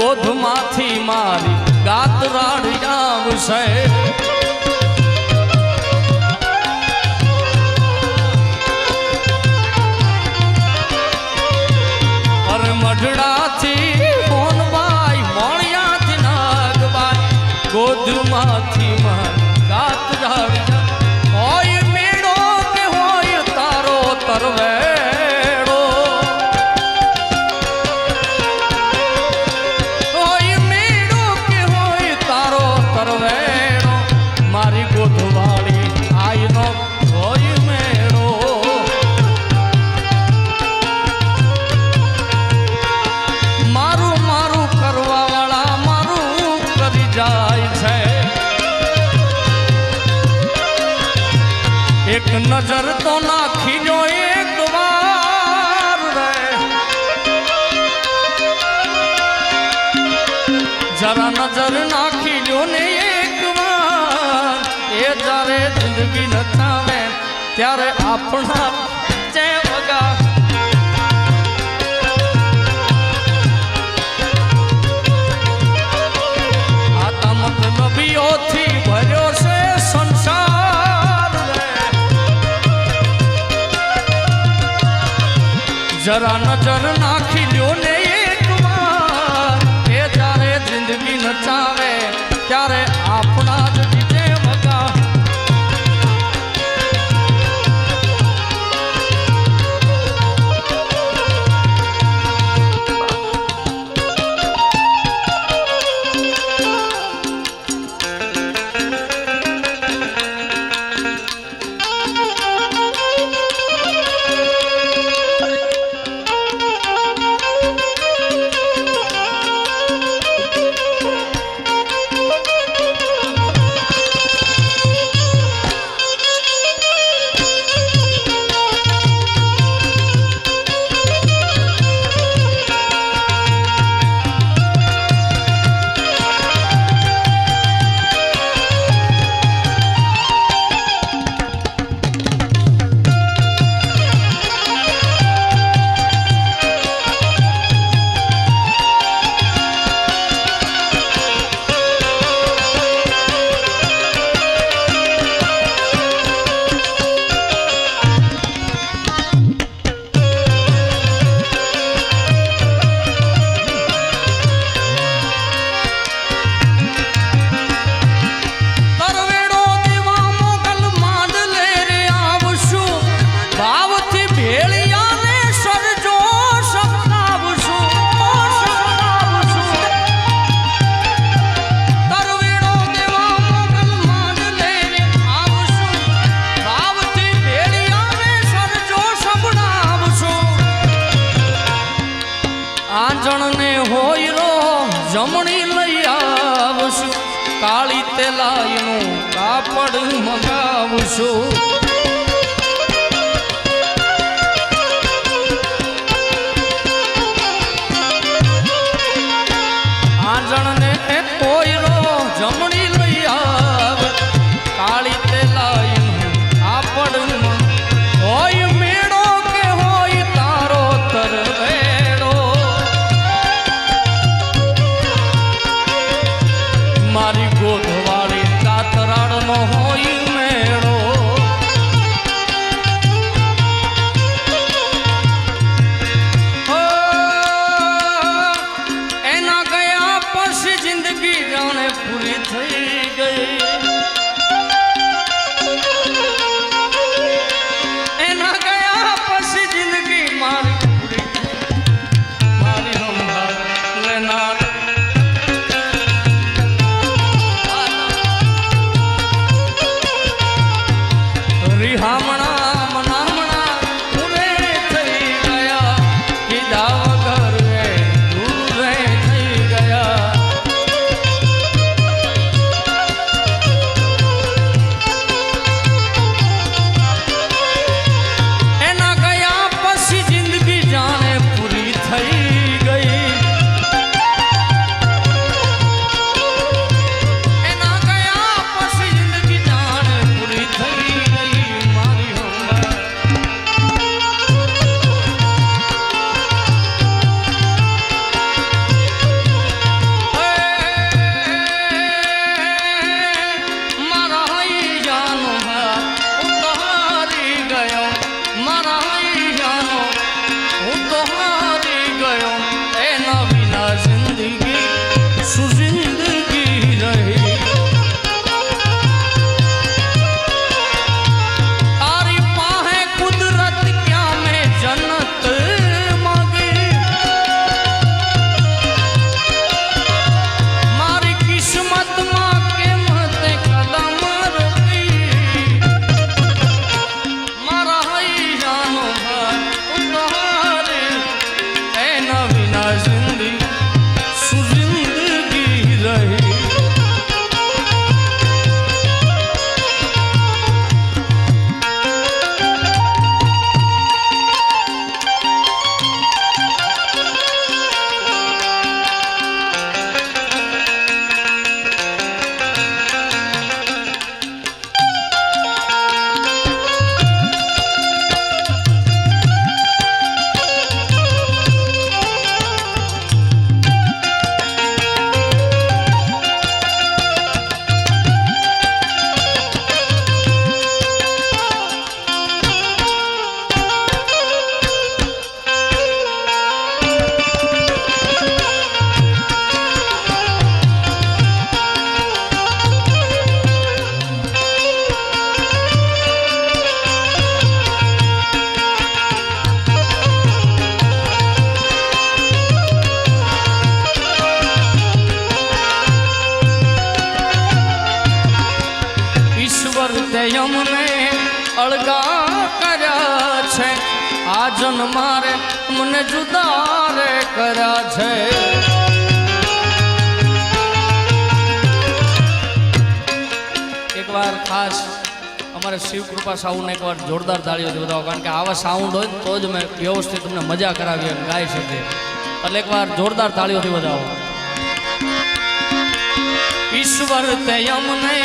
ગોધમાંથી મારી ગાતરાડ આવશે નજર તો નાખી જો એક વાર જરા નજર નાખી જો ને એક વાર. એ જ્યારે જિંદગી નચાવે ત્યારે આપણા વગા. આતા મતલબીઓથી ભર્યો છે સંસાર જરા નજર નાખી લ્યો ને એક વાર. એ જ્યારે જિંદગી નચાવે ત્યારે আসো Vámonos. આ જન મારે મને જુદા કર્યા છે. એકવાર ખાસ અમારે શિવ કૃપા સાઉન્ડને એકવાર જોરદાર તાળીઓથી બતાવો કારણ કે આવા સાઉન્ડ હોય તો જ મેં વ્યવસ્થિત તમને મજા કરાવી અને ગાઈ શકીએ. એટલે એકવાર જોરદાર તાળીઓથી બતાવો ઈશ્વર તે અમને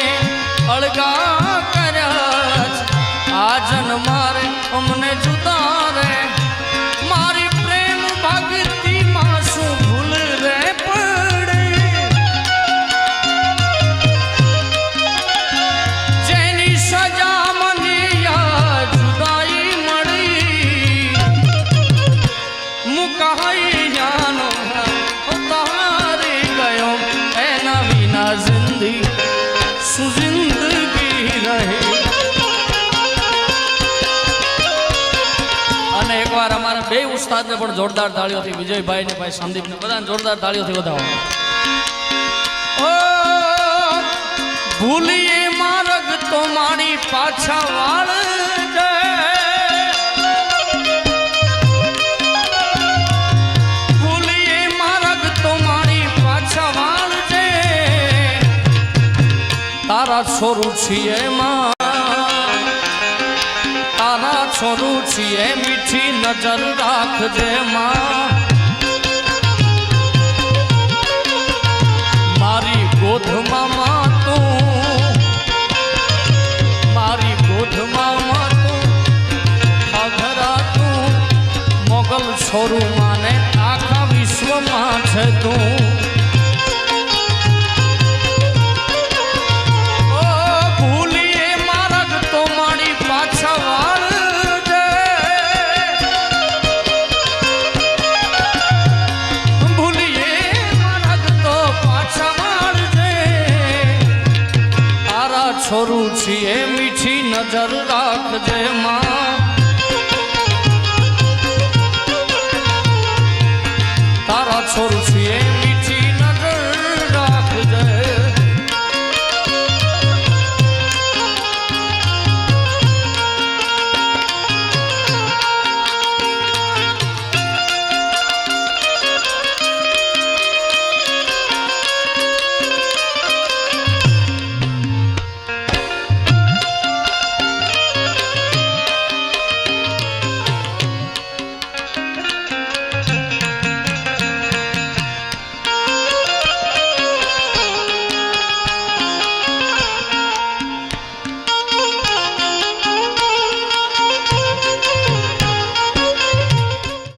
બે ઉસ્તાદને પણ જોરદાર તાળીઓથી વિજયભાઈ ને ભાઈ સંદીપને બધાને જોરદાર તાળીઓથી વધાવો. ઓ, ભૂલીએ માર્ગ તો મારી પાછા વાળ ભૂલીએ માર્ગ તો મારી પાછા વાળ તારા છોરું છીએ માં. તારા છોરું છીએ મીઠી નજર રાખજે માં. મારી ગોધમાં માં તું મારી ગોધમાં મીઠી નજર રાખજે માં.